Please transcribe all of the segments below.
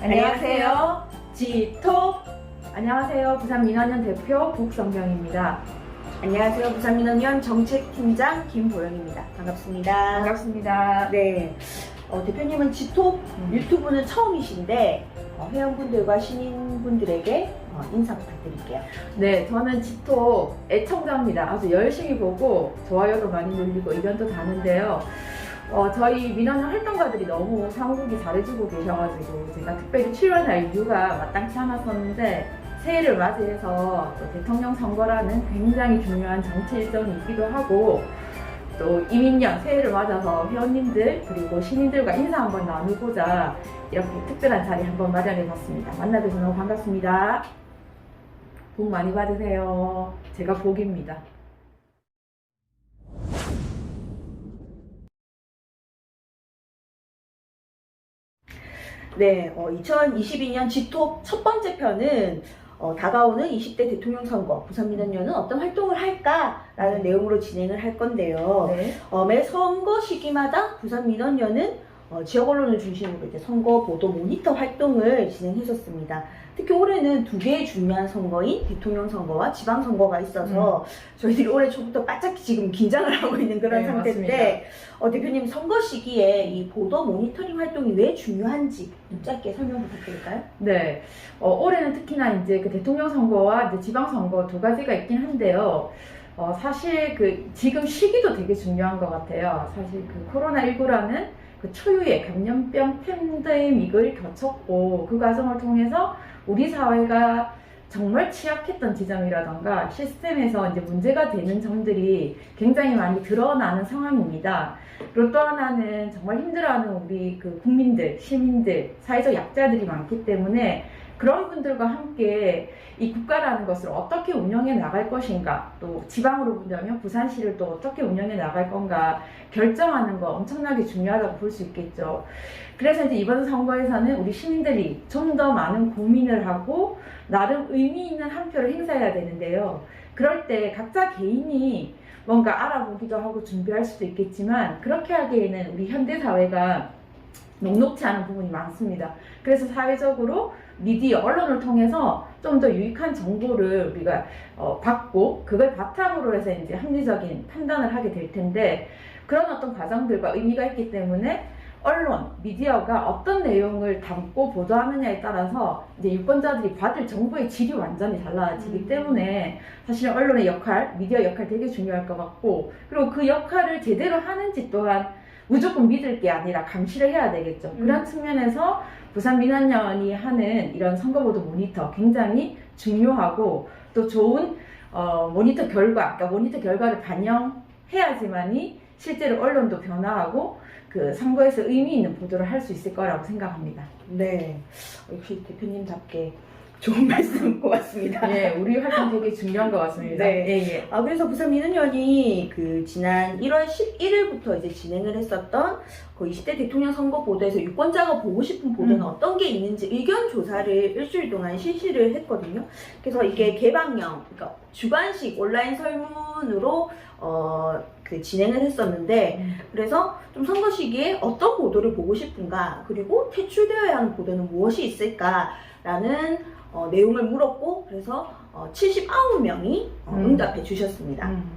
안녕하세요. 지톡. 안녕하세요. 부산 민원연 대표 국성경입니다. 안녕하세요. 부산 민원위원 정책팀장 김보영입니다. 반갑습니다. 반갑습니다. 네. 어, 대표님은 지톡 유튜브는 처음이신데 어, 회원분들과 신인분들에게 어, 인사 부탁드릴게요. 네, 저는 지톡 애청자입니다. 아주 열심히 보고 좋아요도 많이 눌리고 의견도 다는데요. 어, 저희 민원연 활동가들이 너무 사무국이 잘해주고 계셔가지고 제가 특별히 출연할 이유가 마땅치 않았었는데 새해를 맞이해서 또 대통령 선거라는 굉장히 중요한 정치 일정이 있기도 하고 또 이민년 새해를 맞아서 회원님들 그리고 신인들과 인사 한번 나누고자 이렇게 특별한 자리 한번 마련해 봤습니다. 만나뵈서 너무 반갑습니다. 복 많이 받으세요. 제가 복입니다. 네. 어, 2022년 지톡 첫 번째 편은 어, 다가오는 20대 대통령 선거 부산민원위원은 어떤 활동을 할까라는 내용으로 진행을 할 건데요. 네. 어, 매 선거 시기마다 부산민원연은 어, 지역 언론을 중심으로 이제 선거 보도 모니터 활동을 진행했었습니다. 특히 올해는 두 개의 중요한 선거인 대통령 선거와 지방 선거가 있어서 저희들이 올해 초부터 바짝 지금 긴장을 하고 있는 그런 네, 상태인데 어, 대표님 선거 시기에 이 보도 모니터링 활동이 왜 중요한지 좀 짧게 설명 부탁드릴까요? 네. 어, 올해는 특히나 이제 그 대통령 선거와 이제 지방 선거 두 가지가 있긴 한데요. 어, 사실 그 지금 시기도 되게 중요한 것 같아요. 사실 그 코로나 19라는 그 초유의 감염병 팬데믹을 거쳤고 그 과정을 통해서 우리 사회가 정말 취약했던 지점이라던가 시스템에서 이제 문제가 되는 점들이 굉장히 많이 드러나는 상황입니다. 그리고 또 하나는 정말 힘들어하는 우리 그 국민들, 시민들, 사회적 약자들이 많기 때문에 그런 분들과 함께 이 국가라는 것을 어떻게 운영해 나갈 것인가, 또 지방으로 본다면 부산시를 또 어떻게 운영해 나갈 건가 결정하는 거 엄청나게 중요하다고 볼 수 있겠죠. 그래서 이제 이번 선거에서는 우리 시민들이 좀 더 많은 고민을 하고 나름 의미 있는 한 표를 행사해야 되는데요. 그럴 때 각자 개인이 뭔가 알아보기도 하고 준비할 수도 있겠지만 그렇게 하기에는 우리 현대 사회가 녹록치 않은 부분이 많습니다. 그래서 사회적으로 미디어, 언론을 통해서 좀 더 유익한 정보를 우리가 어, 받고 그걸 바탕으로 해서 이제 합리적인 판단을 하게 될 텐데 그런 어떤 과정들과 의미가 있기 때문에 언론, 미디어가 어떤 내용을 담고 보도하느냐에 따라서 이제 유권자들이 받을 정보의 질이 완전히 달라지기 음. 때문에 사실 언론의 역할, 미디어 역할 되게 중요할 것 같고 그리고 그 역할을 제대로 하는지 또한 무조건 믿을 게 아니라 감시를 해야 되겠죠. 음. 그런 측면에서 부산 민원연이 하는 이런 선거보도 모니터 굉장히 중요하고 또 좋은 어, 모니터 결과, 그러니까 모니터 결과를 반영해야지만이 실제로 언론도 변화하고 그 선거에서 의미 있는 보도를 할 수 있을 거라고 생각합니다. 네. 어, 역시 대표님답게 좋은 말씀 고맙습니다. 예, 우리 활동 되게 중요한 것 같습니다. 네. 예, 예. 아, 그래서 부산 민원연이 그 지난 1월 11일부터 이제 진행을 했었던 그 20대 대통령 선거 보도에서 유권자가 보고 싶은 보도는 음. 어떤 게 있는지 의견 조사를 일주일 동안 실시를 했거든요. 그래서 이게 개방형, 그러니까 주관식 온라인 설문으로 어, 그 진행을 했었는데 그래서 좀 선거 시기에 어떤 보도를 보고 싶은가 그리고 퇴출되어야 하는 보도는 무엇이 있을까라는 어, 내용을 물었고 그래서 어, 79명이 어, 음. 응답해 주셨습니다. 음.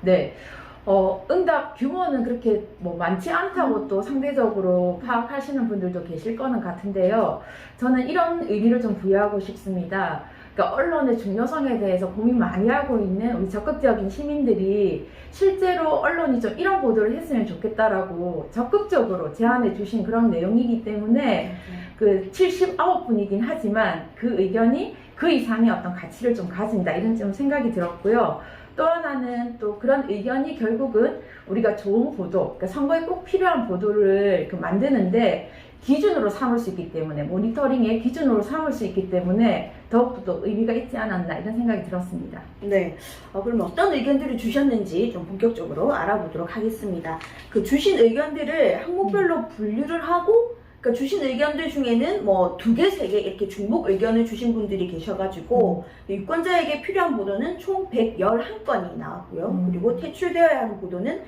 네. 어, 응답 규모는 그렇게 뭐 많지 않다고 또 상대적으로 파악하시는 분들도 계실 거는 같은데요. 저는 이런 의미를 좀 부여하고 싶습니다. 그러니까 언론의 중요성에 대해서 고민 많이 하고 있는 우리 적극적인 시민들이 실제로 언론이 좀 이런 보도를 했으면 좋겠다라고 적극적으로 제안해 주신 그런 내용이기 때문에 그 79분이긴 하지만 그 의견이 그 이상의 어떤 가치를 좀 가진다 이런 좀 생각이 들었고요. 또 하나는 또 그런 의견이 결국은 우리가 좋은 보도, 그러니까 선거에 꼭 필요한 보도를 그 만드는데 기준으로 삼을 수 있기 때문에 모니터링의 기준으로 삼을 수 있기 때문에 더욱더 또 의미가 있지 않았나 이런 생각이 들었습니다. 네. 어, 그럼 어떤 의견들을 주셨는지 좀 본격적으로 알아보도록 하겠습니다. 그 주신 의견들을 항목별로 분류를 하고 그러니까 주신 의견들 중에는 뭐 두 개, 세 개 이렇게 중복 의견을 주신 분들이 계셔가지고 유권자에게 필요한 보도는 총 111건이 나왔고요. 음. 그리고 퇴출되어야 하는 보도는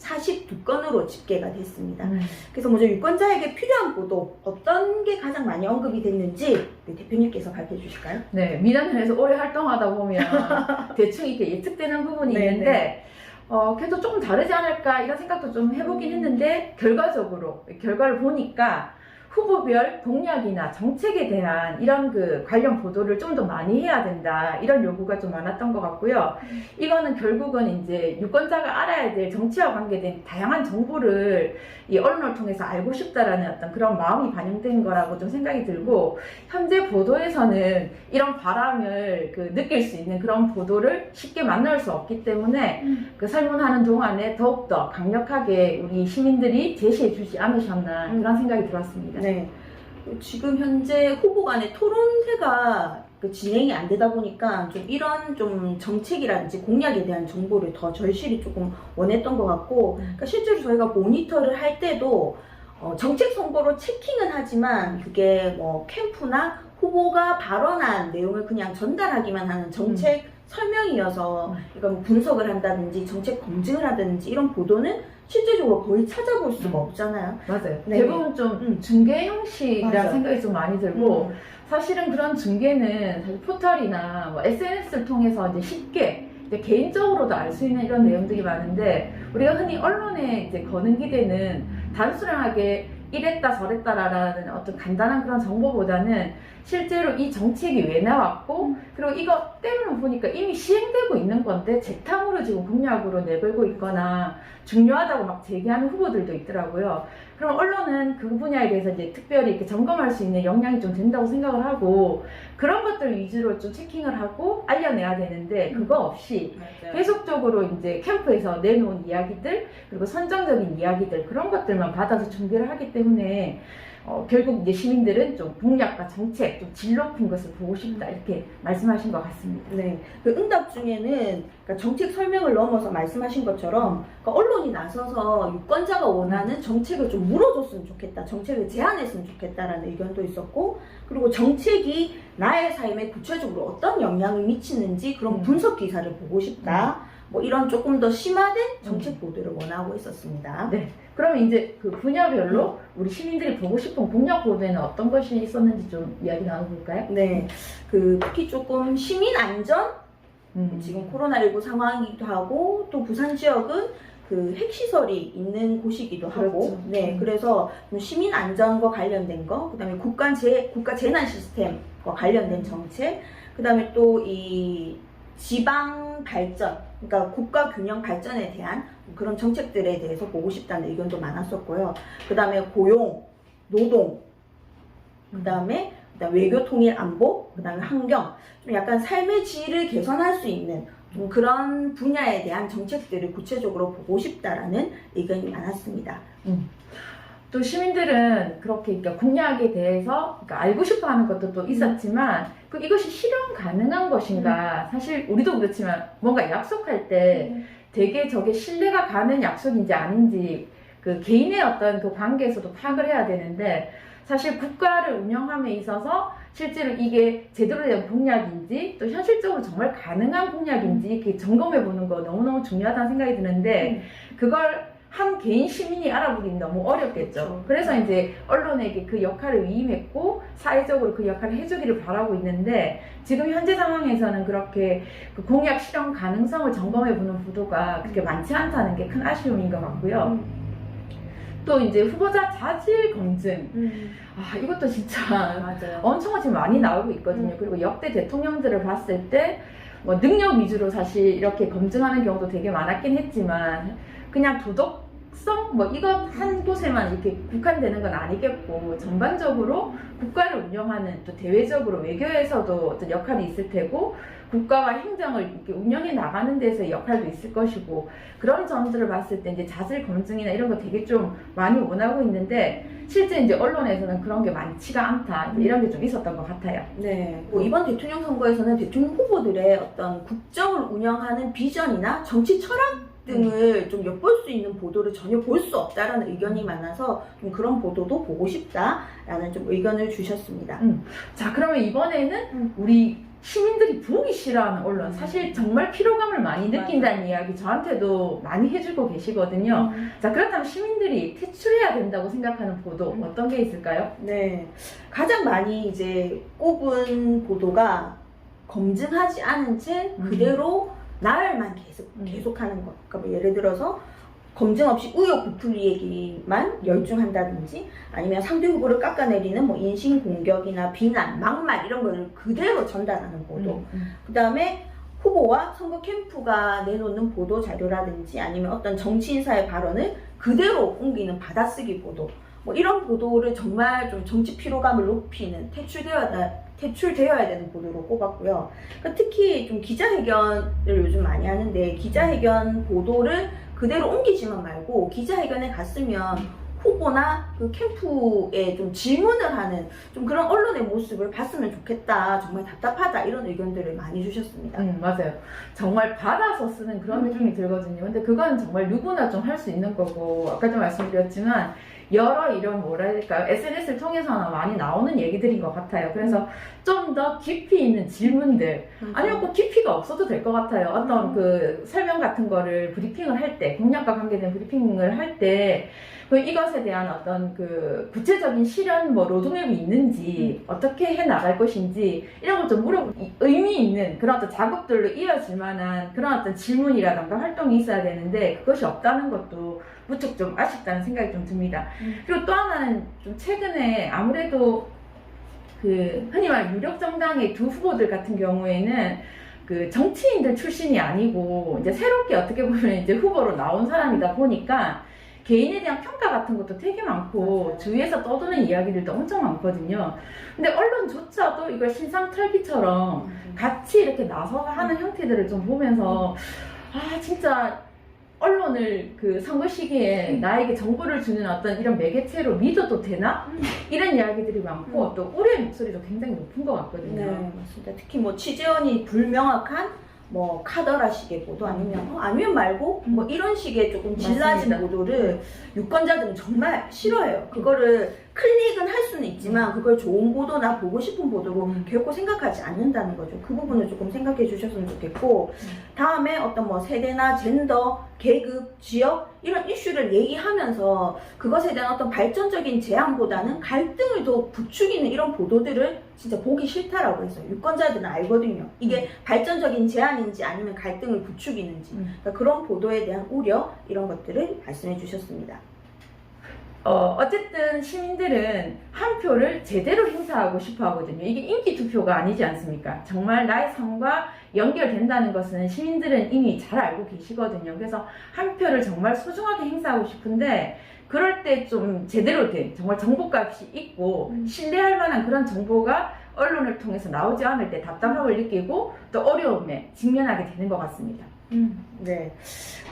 42건으로 집계가 됐습니다. 음. 그래서 먼저 유권자에게 필요한 보도 어떤 게 가장 많이 언급이 됐는지 네, 대표님께서 밝혀 주실까요? 네, 민원연에서 오래 활동하다 보면 대충 이렇게 예측되는 부분이 네, 있는데 어, 그래도 조금 다르지 않을까 이런 생각도 좀 해보긴 음. 했는데 결과적으로 결과를 보니까 후보별 공약이나 정책에 대한 이런 그 관련 보도를 좀 더 많이 해야 된다 이런 요구가 좀 많았던 것 같고요. 이거는 결국은 이제 유권자가 알아야 될 정치와 관계된 다양한 정보를 이 언론을 통해서 알고 싶다라는 어떤 그런 마음이 반영된 거라고 좀 생각이 들고 현재 보도에서는 이런 바람을 그 느낄 수 있는 그런 보도를 쉽게 만날 수 없기 때문에 그 설문하는 동안에 더욱더 강력하게 우리 시민들이 제시해 주지 않으셨나 음. 그런 생각이 들었습니다. 네. 지금 현재 후보 간의 토론회가 그 진행이 안 되다 보니까 좀 이런 좀 정책이라든지 공약에 대한 정보를 더 절실히 조금 원했던 것 같고, 음. 그러니까 실제로 저희가 모니터를 할 때도 어, 정책 선거로 체킹은 하지만 그게 뭐 캠프나 후보가 발언한 내용을 그냥 전달하기만 하는 정책 설명이어서 음. 이건 분석을 한다든지 정책 검증을 하든지 이런 보도는 실제적으로 거의 찾아볼 수가 음. 없잖아요. 맞아요. 네. 대부분 좀 음. 중개 형식이라는. 생각이 좀 많이 들고 사실은 그런 중개는 사실 포털이나 뭐 SNS를 통해서 이제 쉽게 이제 개인적으로도 알 수 있는 이런 내용들이 많은데 우리가 흔히 언론에 이제 거는 기대는 단순하게 이랬다 저랬다라는 어떤 간단한 그런 정보보다는 실제로 이 정책이 왜 나왔고 그리고 이거 때문에 보니까 이미 시행되고 있는 건데 재탕으로 지금 공약으로 내걸고 있거나 중요하다고 막 제기하는 후보들도 있더라고요. 그럼 언론은 그 분야에 대해서 이제 특별히 이렇게 점검할 수 있는 역량이 좀 된다고 생각을 하고 그런 것들 위주로 좀 체킹을 하고 알려내야 되는데 그거 없이 계속적으로 이제 캠프에서 내놓은 이야기들 그리고 선정적인 이야기들 그런 것들만 받아서 준비를 하기 때문에 어, 결국 이제 시민들은 좀 공약과 정책 좀 질 높은 것을 보고 싶다 이렇게 말씀하신 것 같습니다. 네, 그 응답 중에는 그러니까 정책 설명을 넘어서 말씀하신 것처럼 그러니까 언론이 나서서 유권자가 원하는 정책을 좀 물어줬으면 좋겠다, 정책을 제안했으면 좋겠다라는 의견도 있었고, 그리고 정책이 나의 삶에 구체적으로 어떤 영향을 미치는지 그런 음. 분석 기사를 보고 싶다. 뭐 이런 조금 더 심화된 정책 보도를 원하고 있었습니다. 네. 그럼 이제 그 분야별로 우리 시민들이 보고 싶은 공약 보도에는 어떤 것이 있었는지 좀 이야기 나눠볼까요? 네, 그 특히 조금 시민 안전 음. 지금 코로나19 상황이기도 하고 또 부산 지역은 그 핵시설이 있는 곳이기도 하고 그렇죠. 네 음. 그래서 좀 시민 안전과 관련된 거 그다음에 국가 재 국가 재난 시스템과 관련된 정책 그다음에 또 이 지방 발전 그러니까 국가 균형 발전에 대한 그런 정책들에 대해서 보고 싶다는 의견도 많았었고요. 그 다음에 고용 노동 그 다음에 그다음 외교 통일 안보, 그 다음에 환경, 좀 약간 삶의 질을 개선할 수 있는 좀 그런 분야에 대한 정책들을 구체적으로 보고 싶다라는 의견이 많았습니다. 또 시민들은 그렇게 그러니까 공약에 대해서 그러니까 알고 싶어 하는 것도 또 있었지만 그 이것이 실현 가능한 것인가? 사실 우리도 그렇지만 뭔가 약속할 때 되게 저게 신뢰가 가는 약속인지 아닌지 그 개인의 어떤 그 관계에서도 파악을 해야 되는데 사실 국가를 운영함에 있어서 실제로 이게 제대로 된 공약인지 또 현실적으로 정말 가능한 공약인지 이렇게 점검해 보는 거 너무너무 중요하다는 생각이 드는데 그걸 한 개인 시민이 알아보기는 너무 어렵겠죠. 그렇죠. 그래서 이제 언론에게 그 역할을 위임했고 사회적으로 그 역할을 해주기를 바라고 있는데 지금 현재 상황에서는 그렇게 그 공약 실현 가능성을 점검해 보는 보도가 그렇게 많지 않다는 게 큰 아쉬움인 것 같고요. 또 이제 후보자 자질 검증 음, 아 이것도 진짜 맞아요. 엄청 지금 많이 나오고 있거든요. 음. 그리고 역대 대통령들을 봤을 때 뭐 능력 위주로 사실 이렇게 검증하는 경우도 되게 많았긴 했지만 그냥 도덕 성 뭐 이것 한 곳에만 이렇게 국한되는 건 아니겠고 전반적으로 국가를 운영하는 또 대외적으로 외교에서도 어떤 역할이 있을 테고 국가와 행정을 이렇게 운영해 나가는 데서 역할도 있을 것이고 그런 점들을 봤을 때 이제 자질 검증이나 이런 거 되게 좀 많이 원하고 있는데 실제 이제 언론에서는 그런 게 많지가 않다 이런 게 좀 있었던 것 같아요. 네. 뭐 이번 대통령 선거에서는 대통령 후보들의 어떤 국정을 운영하는 비전이나 정치 철학 등을 좀 엿볼 수 있는 보도를 전혀 볼 수 없다라는 의견이 많아서 좀 그런 보도도 보고 싶다라는 좀 의견을 주셨습니다. 자 그러면 이번에는 음. 우리 시민들이 보기 싫어하는 언론 음. 사실 정말 피로감을 많이 느낀다는 이야기 저한테도 많이 해주고 계시거든요. 자 그렇다면 시민들이 퇴출해야 된다고 생각하는 보도 음. 어떤 게 있을까요? 네. 가장 많이 이제 꼽은 보도가 검증하지 않은 채 음. 그대로 나열만 계속, 음. 계속하는 것. 그러니까 뭐 예를 들어서 검증 없이 의혹 부풀리 얘기만 열중한다든지 아니면 상대 후보를 깎아내리는 뭐 인신 공격이나 비난, 막말 이런 걸 그대로 전달하는 보도. 음, 그 다음에 후보와 선거 캠프가 내놓는 보도 자료라든지 아니면 어떤 정치 인사의 발언을 그대로 옮기는 받아쓰기 보도 뭐 이런 보도를 정말 좀 정치 피로감을 높이는 퇴출되어야 퇴출되어야 되는 보도로 꼽았고요. 그러니까 특히 좀 기자회견을 요즘 많이 하는데 기자회견 보도를 그대로 옮기지만 말고 기자회견에 갔으면 후보나 그 캠프에 좀 질문을 하는 좀 그런 언론의 모습을 봤으면 좋겠다. 정말 답답하다. 이런 의견들을 많이 주셨습니다. 음, 맞아요. 정말 받아서 쓰는 그런 음. 느낌이 들거든요. 근데 그건 정말 누구나 좀 할 수 있는 거고, 아까도 말씀드렸지만, 여러 이런 될까요? SNS를 통해서나 많이 나오는 얘기들인 것 같아요. 그래서 좀 더 깊이 있는 질문들, 아니면 꼭 깊이가 없어도 될 것 같아요. 어떤 음. 그 설명 같은 거를 브리핑을 할 때, 공약과 관계된 브리핑을 할 때, 그 이것에 대한 어떤 그 구체적인 실현 뭐 로드맵이 있는지, 어떻게 해 나갈 것인지, 이런 걸 좀 물어, 이- 의미 있는 그런 어떤 작업들로 이어질 만한 그런 어떤 질문이라던가 활동이 있어야 되는데, 그것이 없다는 것도 무척 좀 아쉽다는 생각이 좀 듭니다. 음. 그리고 또 하나는 좀 최근에 아무래도 그 흔히 말 유력 정당의 두 후보들 같은 경우에는 그 정치인들 출신이 아니고 이제 새롭게 어떻게 보면 이제 후보로 나온 사람이다 보니까 개인에 대한 평가 같은 것도 되게 많고 맞아요. 주위에서 떠도는 이야기들도 엄청 많거든요. 근데 언론조차도 이걸 신상 털기처럼 같이 이렇게 나서서 하는 형태들을 좀 보면서 아 진짜 언론을 그 선거 시기에 나에게 정보를 주는 어떤 이런 매개체로 믿어도 되나? 음. 이런 이야기들이 많고 또 우려의 목소리도 굉장히 높은 것 같거든요. 네, 맞습니다. 특히 뭐 취재원이 불명확한 뭐 카더라식의 보도 아니면 어, 아니면 말고 뭐 이런 식의 조금 질라진 맞습니다. 보도를 유권자들은 정말 싫어해요. 그거를 클릭은 할 수는 있지만 그걸 좋은 보도나 보고 싶은 보도로 음. 결코 생각하지 않는다는 거죠. 그 부분을 조금 생각해 주셨으면 좋겠고 음. 다음에 어떤 뭐 세대나 젠더, 계급, 지역 이런 이슈를 얘기하면서 그것에 대한 어떤 발전적인 제안보다는 갈등을 더 부추기는 이런 보도들을 진짜 보기 싫다라고 했어요. 유권자들은 알거든요. 이게 발전적인 제안인지 아니면 갈등을 부추기는지. 음. 그러니까 그런 보도에 대한 우려 이런 것들을 말씀해 주셨습니다. 어, 어쨌든 시민들은 한 표를 제대로 행사하고 싶어 하거든요. 이게 인기 투표가 아니지 않습니까? 정말 나의 삶과 연결된다는 것은 시민들은 이미 잘 알고 계시거든요. 그래서 한 표를 정말 소중하게 행사하고 싶은데, 그럴 때 좀 제대로 된, 정말 정보값이 있고, 음. 신뢰할 만한 그런 정보가 언론을 통해서 나오지 않을 때 답답함을 느끼고, 또 어려움에 직면하게 되는 것 같습니다. 네.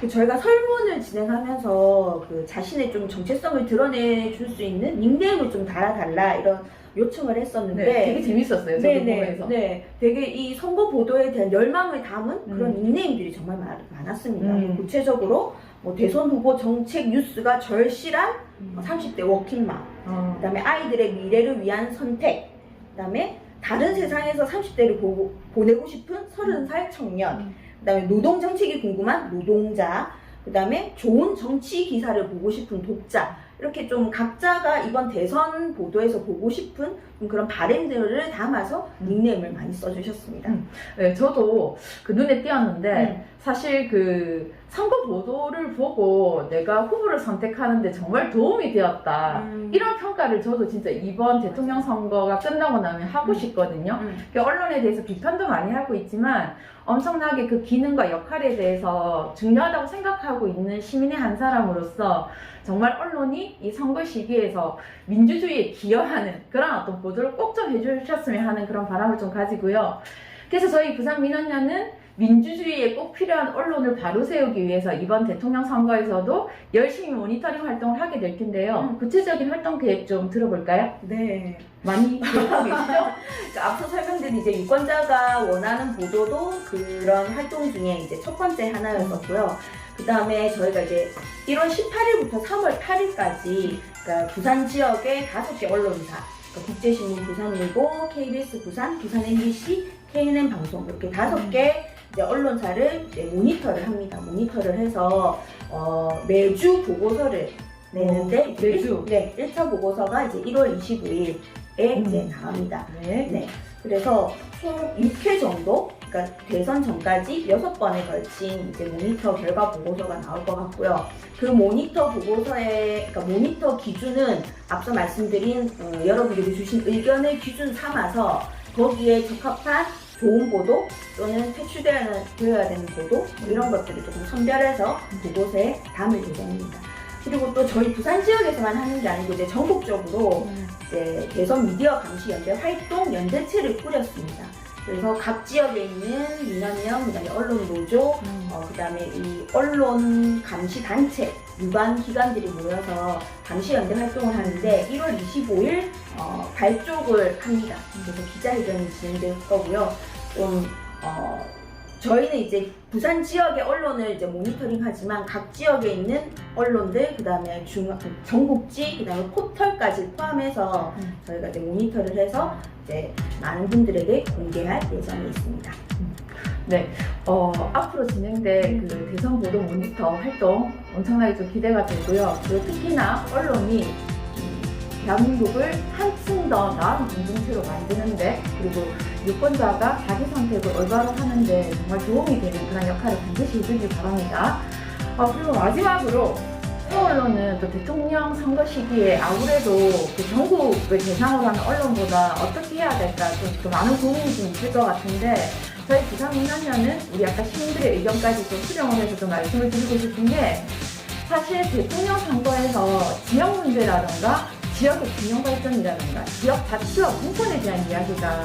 그 저희가 설문을 진행하면서 그 자신의 좀 정체성을 드러내 줄 수 있는 닉네임을 좀 달아달라 이런 요청을 했었는데 네, 되게 재밌었어요. 저도 네네. 보면서. 네. 되게 이 선거 보도에 대한 열망을 담은 그런 음. 닉네임들이 정말 많, 많았습니다. 음. 구체적으로 뭐 대선 후보 정책 뉴스가 절실한 음. 30대 워킹맘, 어. 그다음에 아이들의 미래를 위한 선택, 그다음에 다른 세상에서 30대를 보고, 보내고 싶은 30살 청년, 음. 그 다음에 노동 정책이 궁금한 노동자, 그 다음에 좋은 정치 기사를 보고 싶은 독자. 이렇게 좀 각자가 이번 대선 보도에서 보고 싶은 좀 그런 바램들을 담아서 음. 닉네임을 많이 써주셨습니다. 음. 네, 저도 그 눈에 띄었는데 음. 사실 그 선거 보도를 보고 내가 후보를 선택하는데 정말 도움이 되었다. 음. 이런 평가를 저도 진짜 이번 대통령 선거가 끝나고 나면 하고 음. 싶거든요. 음. 그 언론에 대해서 비판도 많이 하고 있지만 엄청나게 그 기능과 역할에 대해서 중요하다고 생각하고 있는 시민의 한 사람으로서 정말 언론이 이 선거 시기에서 민주주의에 기여하는 그런 어떤 보도를 꼭 좀 해주셨으면 하는 그런 바람을 좀 가지고요. 그래서 저희 부산 민원연은 민주주의에 꼭 필요한 언론을 바로 세우기 위해서 이번 대통령 선거에서도 열심히 모니터링 활동을 하게 될 텐데요. 음. 구체적인 활동 계획 좀 들어볼까요? 네. 많이 계획하고 계시죠? 그러니까 앞서 설명드린 이제 유권자가 원하는 보도도 그런 활동 중에 이제 첫 번째 하나였었고요. 그 다음에 저희가 이제 1월 18일부터 3월 8일까지 그러니까 부산 지역의 다섯 개 언론사 그러니까 국제신문 부산일보, KBS 부산, 부산 MBC, KNN 방송 이렇게 다섯 개 이제 언론사를 이제 모니터를 합니다. 모니터를 해서 어, 매주 보고서를 내는데 어, 매주? 네, 1차 보고서가 이제 1월 25일에 음. 이제 나갑니다. 네. 네. 그래서 총 6회 정도, 그러니까 대선 전까지 6번에 걸친 이제 모니터 결과 보고서가 나올 것 같고요. 그 모니터 보고서의, 그러니까 모니터 기준은 앞서 말씀드린 어, 여러분들이 주신 의견을 기준 삼아서 거기에 적합한 좋은 보도 또는 퇴출되어야 되어야 되는 보도 뭐 이런 것들을 조금 선별해서 보고서에 담을 예정입니다. 그리고 또 저희 부산 지역에서만 하는 게 아니고 이제 전국적으로 이제 대선 미디어 감시 연대 활동 연대체를 꾸렸습니다. 그래서 각 지역에 있는 민원연, 그다음에 언론 노조, 음. 어, 그다음에 이 언론 감시 단체, 유관 기관들이 모여서 감시 연대 활동을 하는데 1월 25일 어, 발족을 합니다. 그래서 기자회견이 진행될 거고요. 좀 어, 저희는 이제 부산 지역의 언론을 이제 모니터링하지만 각 지역에 있는 언론들 그다음에 중 전국지 그다음에 포털까지 포함해서 음. 저희가 이제 모니터를 해서 이제 많은 분들에게 공개할 예정이 있습니다. 어, 앞으로 진행될 그 대선 보도 모니터 활동 엄청나게 좀 기대가 되고요. 그리고 특히나 언론이 음, 대한민국을 한층 더 나은 공동체로 만드는데 그리고 유권자가 자기 선택을 올바로 하는데 정말 도움이 되는 그런 역할을 반드시 해주길 바랍니다. 어, 그리고 마지막으로 새 언론은 또 대통령 선거 시기에 아무래도 그 전국을 대상으로 하는 언론보다 어떻게 해야 될까 좀, 또 많은 고민이 좀 있을 것 같은데 저희 부산민원연은 우리 아까 시민들의 의견까지 좀 수렴을 해서 좀 말씀을 드리고 싶은 게 사실 대통령 선거에서 지역 문제라던가 지역의 균형 발전이라던가 지역 자치와 분권에 대한 이야기가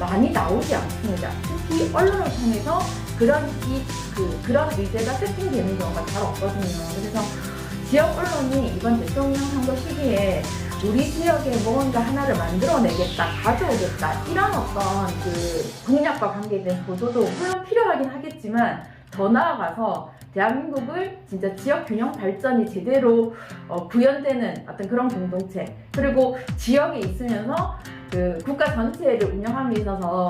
많이 나오지 않습니다. 특히 언론을 통해서 그런 이, 그, 그런 의제가 세팅되는 경우가 잘 없거든요. 그래서 지역 언론이 이번 대통령 선거 시기에 우리 지역에 뭔가 하나를 만들어내겠다, 가져오겠다, 이런 어떤 그 공약과 관계된 보도도 물론 필요하긴 하겠지만 더 나아가서 대한민국을 진짜 지역 균형 발전이 제대로 어, 구현되는 어떤 그런 공동체 그리고 지역에 있으면서 그 국가 전체를 운영함에 있어서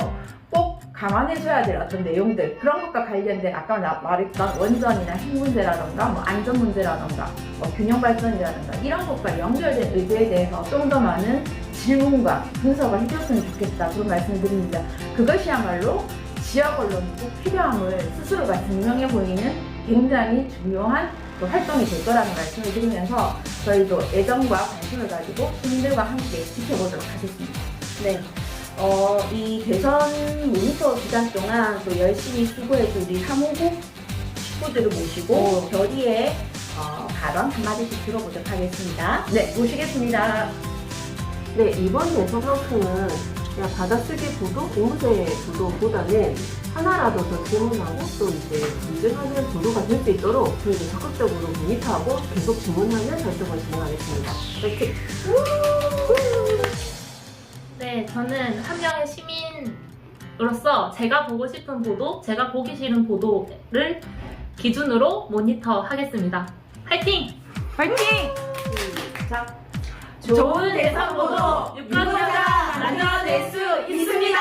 꼭 감안해줘야 될 어떤 내용들 그런 것과 관련된 아까 나- 말했던 원전이나 핵 문제라던가 뭐 안전 문제라던가 뭐 균형 발전이라든가 이런 것과 연결된 의제에 대해서 좀 더 많은 질문과 분석을 해줬으면 좋겠다 그런 말씀을 드립니다. 그것이야말로 지역 언론이 꼭 필요함을 스스로가 증명해 보이는 굉장히 중요한 그 활동이 될 거라는 말씀을 드리면서 저희도 애정과 관심을 가지고 시민들과 함께 지켜보도록 하겠습니다. 네. 어, 이 대선 모니터 기간 동안 또 열심히 수고해준 우리 사무국 식구들을 모시고 오. 결의의 어, 발언 한마디씩 들어보도록 하겠습니다. 네, 모시겠습니다. 네, 이번 대선 상품은 그냥 받아쓰기 보도, 공무제 보도보다는 하나라도 더 질문하고 또 이제 검증하는 보도가 될 수 있도록 저희는 적극적으로 모니터하고 계속 질문하는 활동을 진행하겠습니다. 이렇게 네, 저는 한 명의 시민으로서 제가 보고 싶은 보도, 제가 보기 싫은 보도를 기준으로 모니터 하겠습니다. 화이팅! 파이팅! 시작! 좋은 대선 보도 유권자가 만들어낼 수 있습니다.